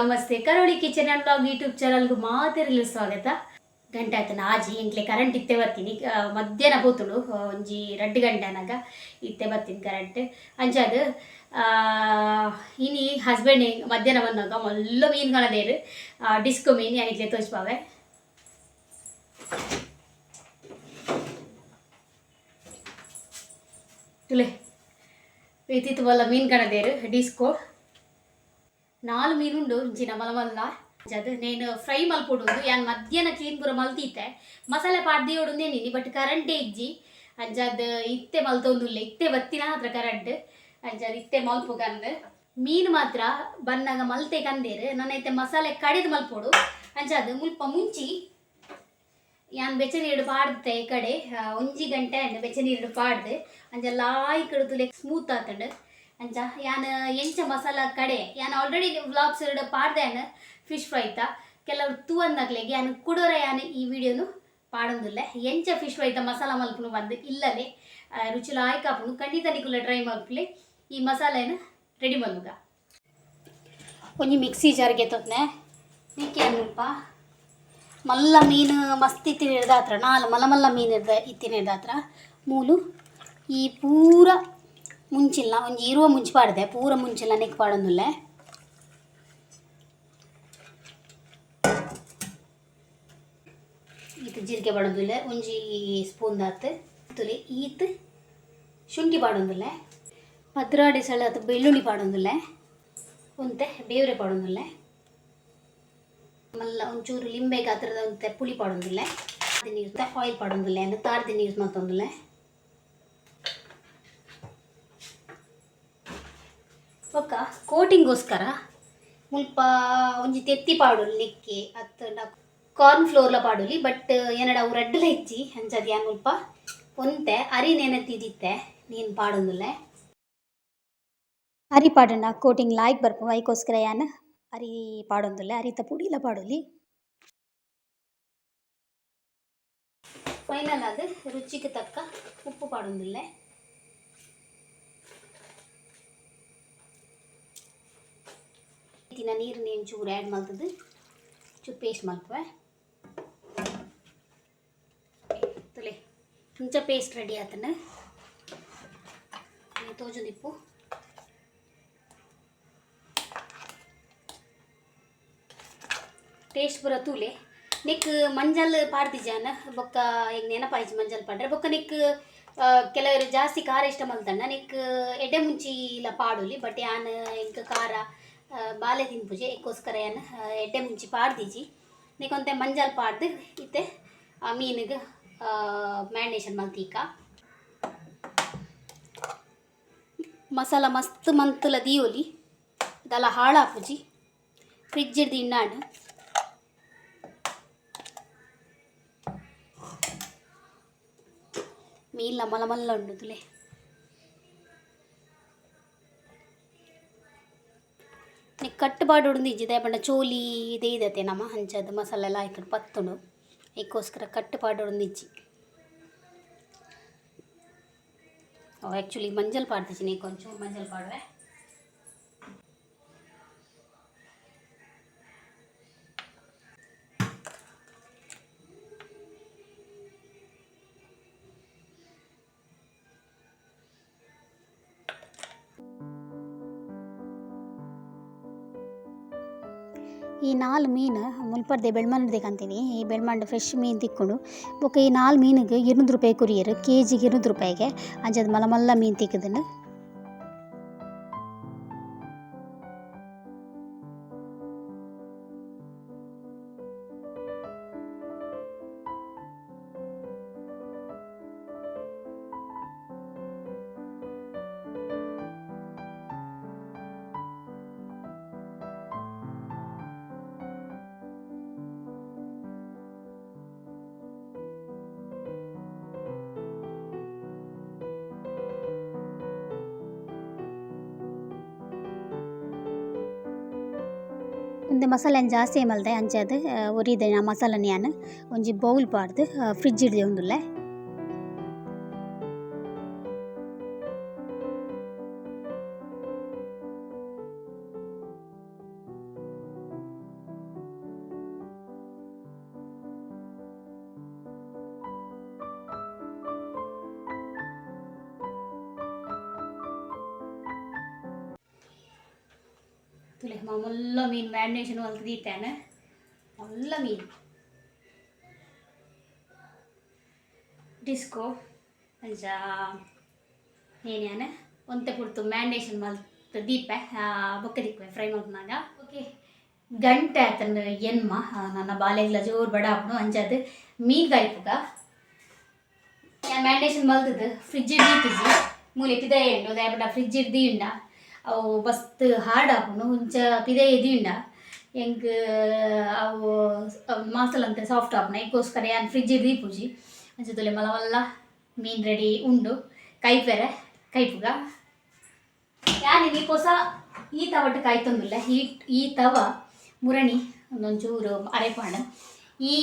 ನಮಸ್ತೆ. Karoli kitchen and blog YouTube ಚಾನಲ್ಗೂ ಮಾತಿರಲು ಸ್ವಾಗತ. ಗಂಟೆ ಆಯ್ತು ಆಜಿ ಇಂಟ್ಲೆ ಕರೆಂಟ್ ಇತ್ತೆ ಬರ್ತೀನಿ. ಮಧ್ಯಾಹ್ನ ಬೂತುಳು ಒಂಜಿ ರಡ್ಡು ಗಂಟೆ ಅನಾಗ ಇತ್ತೆ ಬರ್ತೀನಿ ಕರೆಂಟ್ ಅಂಚಾದ ಇನಿ ಹಸ್ಬೆಂಡ್ ಮಧ್ಯಾಹ್ನ ಬಂದಾಗ ಮೊಲ್ಲ ಮೀನು ಕಾಣದೇರು ಡಿಸ್ಕೋ ಮೀನು ಯಾನಿಕ್ಲೆ ತೋರಿಸ್ಪಾವೆ ಇಲ್ಲೇ ಇತ್ತಿತ್ತು ಬಲ್ಲ ಮೀನು ಕಾಣದೇರು ಡಿಸ್ಕೋ ನಾಲ್ ಮೀನುಂಡು ಇಂಚಿನ ಮಲಮಲ್ಲ. ಅದು ನೇನು ಫ್ರೈ ಮಲ್ಪೊಡುಂದು, ಯಾನ್ ಮಧ್ಯಾಹ್ನ ಕ್ಲೀನ್ ಪೂರ ಮಲ್ತಿತ್ತೆ. ಮಸಾಲೆ ಪಾಡ್ದಿ ಒಡುಂದೇನಿನಿ ಬಟ್ ಕರೆಂಟೇ ಇಜ್ಜಿ. ಅಂಜಾದ್ ಇತ್ತೆ ಮಲ್ತೊಂದುಲ್ಲ, ಇತ್ತೆ ಬತ್ತಿನ ಹತ್ರ ಕರೆಂಟ್ ಅಂಜಾದ್ ಇತ್ತೆ ಮಲ್ಪು ಕಂದು. ಮೀನು ಮಾತ್ರ ಬನ್ನಾಗ ಮಲ್ತೆ ಕಂದೇರು. ನನ್ನೈತೆ ಮಸಾಲೆ ಕಡಿದು ಮಲ್ಪೊಡು. ಅಂಜಾದ್ ಮುಲ್ಪ ಮುಂಚಿ ಯಾನ್ ಬೆಚ್ಚ ನೀರು ಪಾಡ್ದೆ ಈ ಕಡೆ ಒಂಜಿ ಗಂಟೆ ಅಂಡ್ ಬೆಚ್ಚ ನೀರು ಪಾಡ್ದು. ಅಂಜ ಲಾಯ್ ಕಡುತುಲೆ ಸ್ಮೂತ್ ಆತಂಡು. ಅಂಚ ಯಾನ್, ಎಂಚ ಮಸಾಲ ಕಡೆ. ಯಾನ್ ಆಲ್ರೆಡಿ ವ್ಲಾಗ್ಸ್ ಎರಡು ಪಾಡ್ದೆ ಫಿಶ್ ಫ್ರೈತ ಕೆಲವರು ತೂವನ್ನಕ್ಲೆಗೆ ಯಾನ್ ಕುಡೋರ ಯಾನ್ ಈ ವಿಡಿಯೋನು ಪಾಡೊಂದುಲ್ಲೆ ಎಂಚ ಫಿಶ್ ಫ್ರೈತ ಮಸಾಲ ಮಲ್ಪುನು ಬಂದು ಇಲ್ಲದೆ ರುಚಿ ಲಾಯ್ ಕಾಪುನು ಖಂಡಿತ ನಿಕುಲ ಟ್ರೈ ಮಾಡ್ಲಿ ಈ ಮಸಾಲೆನ ರೆಡಿ ಮಲ್ಗ ಒಂಜಿ ಮಿಕ್ಸಿ ಜಾರ್ಗೆ ತೊತ್ನೆ ನಿಕ್ಕೆ ಅನ್ನಪ್ಪ ಮಲ್ಲ ಮೀನು ಮಸ್ತ್ ಇತ್ತಿನ ಹಿಡ್ದಾತ್ರ. ನಾಲ್ ಮಲ್ಲ ಮಲ್ಲ ಮೀನು ಇರ್ದ ಇತ್ತಿನ ಹಿಡ್ದಾತ್ರ. ಮೂಲು ಈ ಪೂರ ಮುಂಚಿಲ್ಲ ಒಂಜಿ ಇರುವ ಮುಂಚಿ ಪಾಡ್ದೆ ಪೂರ ಮುಂಚಿಲ್ಲ ನೆಕ್ ಪಾಡೊಂದುಲ್ಲೆ ಈತ್ ಜೀರಿಗೆ ಪಾಡೊಂದುಲ್ಲೆ ಒಂಜಿ ಸ್ಪೂನ್ ದಾತ್ ತುಲಿ ಈತ್ ಶುಂಠಿ ಪಾಡೊಂದುಲ್ಲೆ ಪದ್ರಾಡೆ ಸಳ ಅದು ಬೆಳ್ಳುಳ್ಳಿ ಪಾಡೊಂದುಲ್ಲೆ ಒಂತೆ ಬೇವ್ರೆ ಪಾಡೊಂದುಲ್ಲೆ ಮಲ್ಲ ಒಂಚೂರು ಲಿಂಬೆ ಗಾತ್ರದ ಒಂತೆ ಪುಳಿ ಪಾಡೊಂದುಲ್ಲೆ ನೀರು ಆಯಿಲ್ ಪಾಡೊಂದುಲ್ಲೆ ಅಂದ್ರೆ ತಾರ್ದಿ ನೀರು ಮತ್ತೊಂದುಲ್ಲೆ ಕೋಟಿಂಗೋಸ್ಕರ ಮುಲ್ಪ ಒಂಜಿ ತೆತ್ತಿ ಪಾಡೊಲಿ ನೆಕ್ಕೆ ಅತ್ತ ಕಾರ್ನ್ ಫ್ಲೋರ್ಲ ಪಾಡೊಲಿ ಬಟ್ ಏನಡ ಅವು ರಡ್ಡಲ ಹೆಚ್ಚಿ ಅಂಚದ ಯಾನ್ ಮುಲ್ಪ. ಒಂತೆ ಅರಿ ನೆನತಿದಿತ್ತೆ, ನೀನು ಪಾಡೊಂದುಲ್ಲೆ. ಅರಿ ಪಾಡಂಡ ಕೋಟಿಂಗ್ ಲಾಯ್ಕ್ ಬರ್ಪು ಐಕೋಸ್ಕರ ಯಾನ್. ಅರಿ ಪಾಡೊಂದುಲ್ಲೆ ಅರಿತ ಪುಡಿಲ ಪಾಡೊಲಿ. ಫೈನಲ್ ಅದು ರುಚಿಗೆ ತಕ್ಕ ಉಪ್ಪು ಪಾಡೊಂದುಲ್ಲೆ. ದಿನ ನೀರು ನೀನು ಚೂರು ಆ್ಯಡ್ ಮಾಡ್ತದ್ದು ಚೂರು ಪೇಸ್ಟ್ ಮಲ್ಪುವೆ ತುಲೆ ಇಂಚ ಪೇಸ್ಟ್ ರೆಡಿ ಆತನ? ತೋಜುದಿಪ್ಪು ಟೇಸ್ಟ್ ಬರೋ ತೂಲೆ. ನಿಕ್ ಮಂಜಲ್ ಪಾಡ್ದಿಜಾನ ಬೊಕ್ಕ ಈಗ ನೆನಪಾಯ್ತು ಮಂಜಲ್ ಪಾಡ್ರೆ? ಬೊಕ್ಕ ನಿಕ್ ಕೆಲವರು ಜಾಸ್ತಿ ಖಾರ ಇಷ್ಟ ಮಲ್ತಣ್ಣ ನಿಕ್ ಎಡೆ ಮುಂಚಿ ಇಲ್ಲ ಪಾಡುಲಿ ಬಟ್ ಯಾನ್ ಈಗ ಖಾರ ಆ, ಬಾಲೆ ತಿನ್ಪುಜೆ ಏಕೋಸ್ಕರ ಏನು ಎಡ್ಡೆ ಮುಂಚೆ ಪಾಡ್ದಿಜಿ ನೀಕೊಂತೆ ಮಂಜಲ್ ಪಾಡ್ದು ಇತ್ತೆ ಆ ಮೀನಿಗೆ ಮ್ಯಾರಿನೇಷನ್ ಮಲ್ತೀಕ ಮಸಾಲ ಮಸ್ತ್ ಮಂತಲ ದೀವೊಲಿ ಇದೆಲ್ಲ ಹಾಳಾಪುಜಿ ಫ್ರಿಜ್ ಹಿಡ್ದು ಇನ್ನಾಡು ಮೀನ್ಲ ಮಲ ಮಲ್ಲ ತುಲೆ ನೀ ಕಟ್ಟುಪಾಡು ಉಂಡು ಇಜ್ಜಿದೆ ಪಂಡ ಚೋಲಿ ಇದೇ ಇದತೆ ನಮ್ಮ ಹಂಚದ ಮಸಾಲೆ ಎಲ್ಲ ಹಾಕೊಂಡು ಪತ್ತುಂಡು ಏಕೋಸ್ಕರ ಕಟ್ಟುಪಾಡು ಉಂಡು ಇಜ್ಜಿ ಅವು ಆ್ಯಕ್ಚುಲಿ ಮಂಜಲ್ ಪಾಡ್ತಿಸಿ ನೀ ಕೊಂಚೂರು ಮಂಜಲ್ ಪಾಡುವೆ ಈ ನಾಲ್ ಮೀನು ಮುಲ್ಪರ್ದೆ ಬೆಳ್ಮಂಡ್ ಅಂತೀನಿ. ಈ ಬೆಳ್ಮಂಡ್ ಫ್ರೆಶ್ ಮೀನು ತಿಕ್ಕುಂಡು ಬೊಕ ಈ ನಾಲ್ ಮೀನಿಗೆ ಇರ್ನೂರು ರೂಪಾಯಿ ಕುರಿಯೆರ್ ಕೆ ಜಿಗೆ ಇರ್ನೂರು ರೂಪಾಯಿಗೆ ಅಂಜದ ಮಲ್ಲ ಮಲ್ಲ ಮೀನು ತಿಕ್ಕುದುಂಡು ಒಂದು ಮಸಾಲೆ ಜಾಸ್ತಿ ಮಲ್ದೆ ಅಂಚದು ಒರಿದೆ ನಾ ಮಸಾಲನ ಯಾನ್ ಒಂಜಿ ಬೌಲ್ ಪಾಡ್ದು ಫ್ರಿಜ್ ಹಿಡ್ದೆ ಒಂದುಲ್ಲೆ ಮೊಲ್ಲ ಮೀನ್ ಮೈಂಡೇಶನ್ ಮಲ್ತ್ ದೀಪೆನೆ ಮೀನ್. ಡಿಸ್ಕೋ ಅಂಚ ಎನೆಯನ ಒಂತೆ ಪೂರ್ತು ಮೈಂಡೇಶನ್ ಮಲ್ತ್ ದೀಪೆ ಹಾ ಬೊಕ ದಿಪ್ಪೆ ಫ್ರೈ ಮತ್ ನೊಕೆ ಗಂಟೆ ಆತನ್ ಎನ್ಮ ನನ್ನ ಬಾಲೆಗ್ಲ ಜೋರ್ ಬಡಾಪುಂಡು ಅಂಜದ್. ಮೀನ್ ಕಾಯಪ್ಪುಗ ಯ ಮೈಂಡೇಷನ್ ಮಲ್ತುದ್. ಫ್ರಿಡ್ಜ್ ದೀಪಿದ್ ಮೂಲಿ ಇತ್ತಿ ದಯೆಂಡು ದಾಯೆ ಪಂಡ ಫ್ರಿಜ್ಜಿದ್ ಅವು ಬಸ್ತ್ ಹಾರ್ಡ್ ಹಾಕೊಂಡು ಹುಂಚ ಪಿದೆ ಎದಿಂಡ. ಎಂಕ್ ಅವು ಮಾಸಲ್ ಅಂತ ಸಾಫ್ಟ್ ಆಪುನ ಇದಕ್ಕೋಸ್ಕರ ಯಾನ್ ಫ್ರಿಜ್ ದೀಪುಜಿ. ಅಂಚತೊಲೆ ಮಲ ಮಲ್ಲ ಮೀನ್ ರೆಡಿ ಉಂಡು. ಕೈಪೆರೆ ಕೈಪುಗ ಯಾನ್ ಇಲ್ಲಿ ಕೋಸ ಈ ತವಟ್ಟು ಕಾಯ್ತೊಂದಿಲ್ಲ ಈ ಈ ತವ ಮುರಣಿ, ಒಂದೊಂಚೂರು ಅರೆಪಾಣ ಈ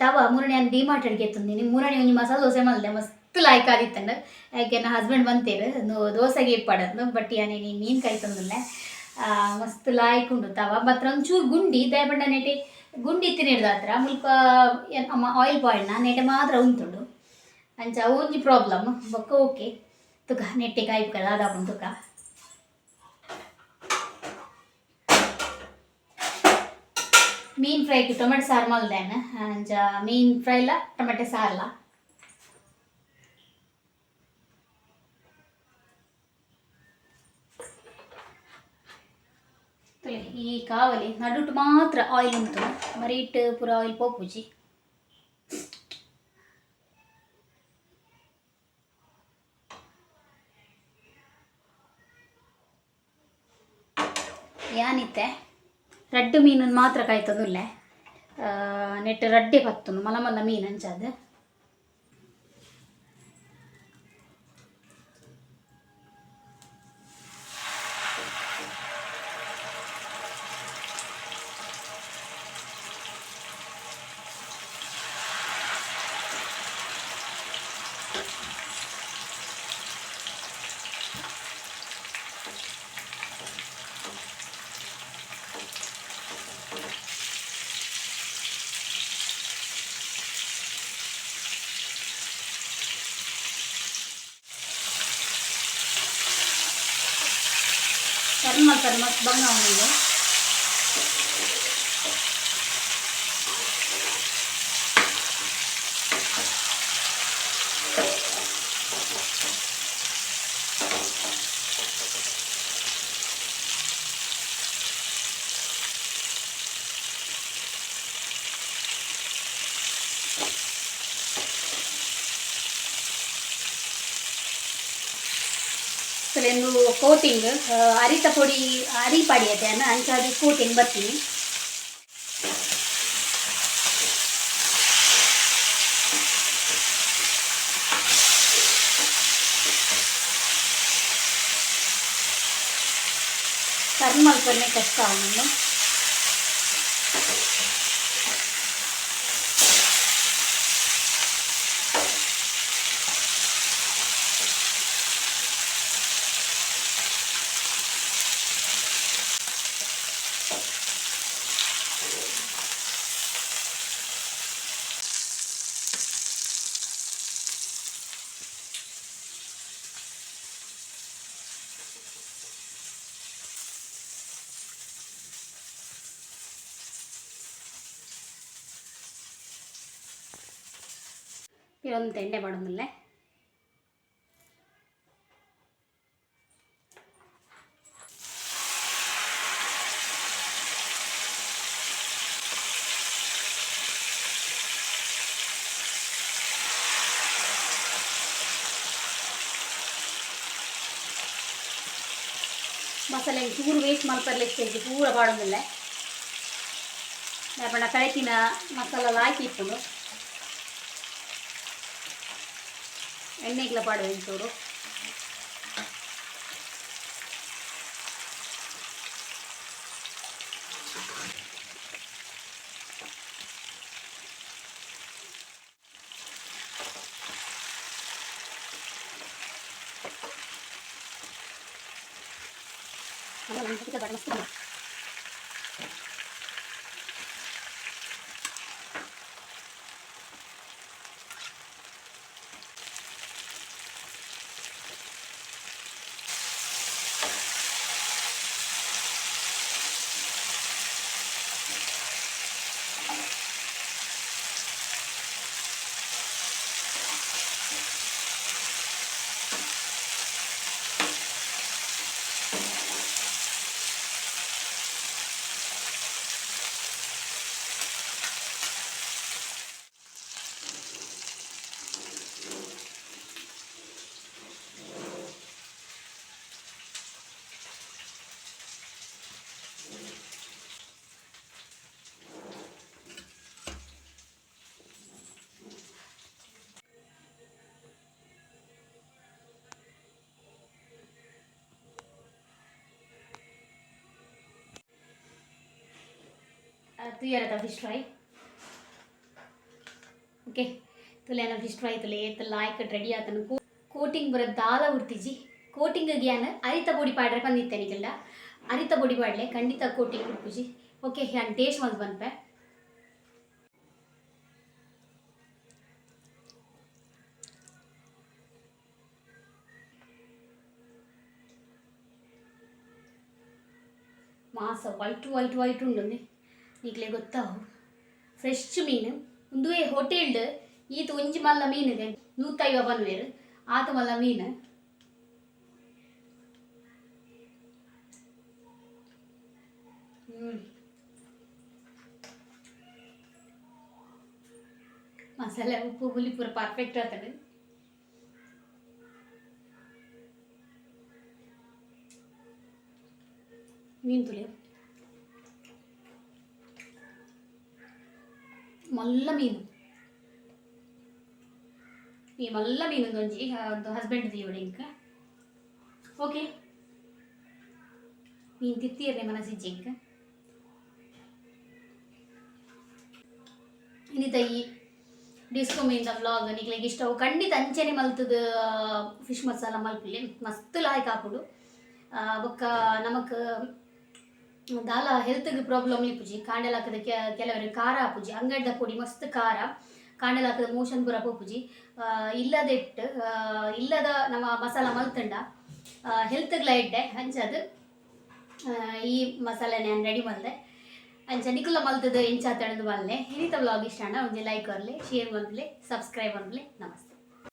ತವ ಮುರಣಿ ಅನ್ನು ಡಿಮಾರ್ಟ್ ಅಡಿಗೆ ತಂದಿನಿ. ಮುರಣಿ ಒಂಜಿ ಮಸಾಲೆ ದೋಸೆ ಮಲ್ದೆ ಮಸ್ತ್. ಲಾಯ್ಕ್ ನನಗೆ ಯಾಕೆ ನನ್ನ ಹಸ್ಬೆಂಡ್ ಬಂತೇರು ಒಂದು ದೋಸೆಗೆ ಇಪ್ಪಡದು ಬಟ್ ಯಾನೇ ನೀನು ಮೀನು ಕಾಯ್ತಂದಿಲ್ಲ ಮಸ್ತ್ ಲಾಯ್ಕ್ ಉಂಡು ತವ. ಮಾತ್ರ ಒಂಚೂರು ಗುಂಡಿ ದಯಪಂಡ ನೆಟೆ, ಗುಂಡಿ ತಿನ್ನಿಡ್ದು ಹತ್ರ ಮುಲ್ಪ ಅಮ್ಮ ಆಯಿಲ್ ಬಾಯ್ಲ್ನ ನೆಟೆ ಮಾತ್ರ ಉಂತುಂಡು. ಅಂಚ ಒಂಜಿ ಪ್ರಾಬ್ಲಮ್ ಬೊಕ್ಕ ಓಕೆ. ತುಕ, ನೆಟ್ಟೆ ಕಲ ಅದ ತುಕ. ಮೀನ್ ಫ್ರೈಗೆ ಟೊಮೆಟೊ ಸಾರು ಮಲ್ದೇನೆ ಅಂಚ ಮೀನ್ ಫ್ರೈಲ, ಟೊಮೆಟೊ ಸಾರ್ಲ. ಈ ಕಾವಲಿ ನಡುಟ್ ಮಾತ್ರ ಆಯಿಲ್ ಉಂಟು. ಮರೀಟ್ ಪೂರ ಆಯಿಲ್ ಪೋಪುಜಿ. ಯಾನಿತ್ತೆ? ರಡ್ಡು ಮೀನನ್ನು ಮಾತ್ರ ಕಾಯ್ತದುಲ್ಲೆ ನೆಟ್ಟು ರಡ್ಡೆ ಪತ್ತುನು ಮಲ ಮಲ್ಲ ಮೀನು ಅಂಚದು ಕರ್ಮ ಮಾಡ್ತಾರೆ ಮಸ್ತ್ ಬಂಗ ಅವನಿಗೆ ಕೋಟಿಂಗ್ ಅರಿತ ಪೊಡಿ ಅರಿ ಪಡಿಯತೆ ಅನ್ನ ಅಂಚಾದಿ ಕೋಟಿಂಗ್ ಬರ್ತೀನಿ. ಕರ್ಮ ಮಲ್ಪನೆ ಕಷ್ಟ ಅವನನ್ನು ಇದೊಂದು ಎಣ್ಣೆ ಮಾಡೋದಿಲ್ಲ ಮಸಾಲೆ ಚೂರು ವೇಸ್ಟ್ ಮಾಡ್ಪರ್ಲಿಕ್ಕೆ ಪೂರ ಮಾಡೋದಿಲ್ಲ ಯಾಪಣ್ಣ ಕಳತಿನ ಮಸಾಲ ಹಾಕಿ ಇಟ್ಕೊಂಡು ಎಣ್ಣೆಗ್ಲ ಪಾಡುವ ಒಂಚೂರು ಮಸ್ತ್ ತುಯ್ಯರತ ಫಿಶ್ ಫ್ರೈ ಓಕೆ ತುಲೆನ ಫಿಶ್ ಫ್ರೈ ತುಲೆ ಏತ್ ರೆಡಿ ಆತನು ಕೋಟಿಂಗ್ ಬರೋ ದಾಲ ಉರ್ತಿಜಿ ಕೋಟಿಂಗ್ ಯಾನ್ ಅರಿತ ಬೊಡಿ ಪಾಡ್ರೆ ಬಂದಿತ್ತೇನಿಗೆಲ್ಲ ಅರಿತ ಬೊಡಿ ಪಾಡ್ಲೆ ಖಂಡಿತ ಕೋಟಿಂಗ್ ಉಡ್ಪುಜಿ ಓಕೆ ಹ್ಯಾನ್ ಟೇಸ್ಟ್ ಮಂತ್ ಬಂದ್ಪೆ ಮಾಸ ವೈಟ್ ವೈಟ್ ವೈಟ್ ಉಂಡು ಈಗಲೇ ಗೊತ್ತಾವು ಫ್ರೆಶ್ ಮೀನು. ಒಂದುವೇ ಹೋಟೆಲ್ಡ್ ಈತ ಒಂಜಿ ಮಲ್ಲ ಮೀನಿದೆ ನೂತೈವ ಬನ್ವೇರು ಆತ ಮಲ್ಲ ಮೀನು. ಹ್ಮ್. ಮಸಾಲೆ ಉಪ್ಪು, ಹುಲಿ ಪೂರ ಪರ್ಫೆಕ್ಟ್ ಆತದೆ. ಮೀನು ತುಳಿಯೋ? ಮಲ್ಲ ಮೀನು ಈ ಮಲ್ಲ ಮೀನು ಒಂಜಿ ಒಂದು ಹಸ್ಬೆಂಡ್ ದೀವಡಿ ಇಂಕ ಓಕೆ ಮೀನು ತಿತ್ತಿಯರ್ನೆ ಮನಸ್ಸಿಜ್ಜಿ ಇಂಕ ಇನ್ನಿತ ಈ ಡಿಸ್ಕೋ ಮೀನ್ದ ವ್ಲಾಗ್ ನಿಕ್ಲೆಗ್ ಇಷ್ಟ ಅವು ಖಂಡಿತ ಅಂಚನೆ ಮಲ್ತದ ಫಿಶ್ ಮಸಾಲ ಮಲ್ಪುಲಿ ಮಸ್ತ್ ಲಾಯ್ಕ್ ಹಾಪುಡು ಆ, ಬೊಕ್ಕ ನಮಕ್ ದಾಲ ಹೆಲ್ತ್ಗೆ ಪ್ರಾಬ್ಲಮ್ ಇಪ್ಪುಜಿ ಕಾಂಡೆಲ್ ಹಾಕದ ಕೆಲವರು ಖಾರ ಹಾಪುಜಿ ಅಂಗಡಿದ ಪುಡಿ, ಮಸ್ತ್ ಖಾರ. ಕಾಂಡೆಲ್ ಹಾಕದ ಮೋಷನ್ ಪೂರ ಪೂಪುಜಿ ಇಲ್ಲದ ಇಟ್ಟು ಇಲ್ಲದ ನಮ್ಮ ಮಸಾಲ ಮಲ್ತಂಡ. ಹೆಲ್ತ್ಗ್ಲ ಇಡ್ಡೆ. ಹಂಚದು ಈ ಮಸಾಲೆ ನಾನು ರೆಡಿ ಮಾಡಿದೆ. ಅಂಚ ನಿಕುಲ ಮಲ್ತದ ಎಂಚಾತಣದು ಮಲ್ಲೆ ಇನ್ನಿತ ವ್ಲಾಗ್ ಇಷ್ಟ ಒಂಜಿ ಲೈಕ್ ಬರಲಿ ಶೇರ್ ಬಂದ್ಲಿ ಸಬ್ಸ್ಕ್ರೈಬ್ ಬಂದ್ಲಿ ನಮಸ್ತೆ.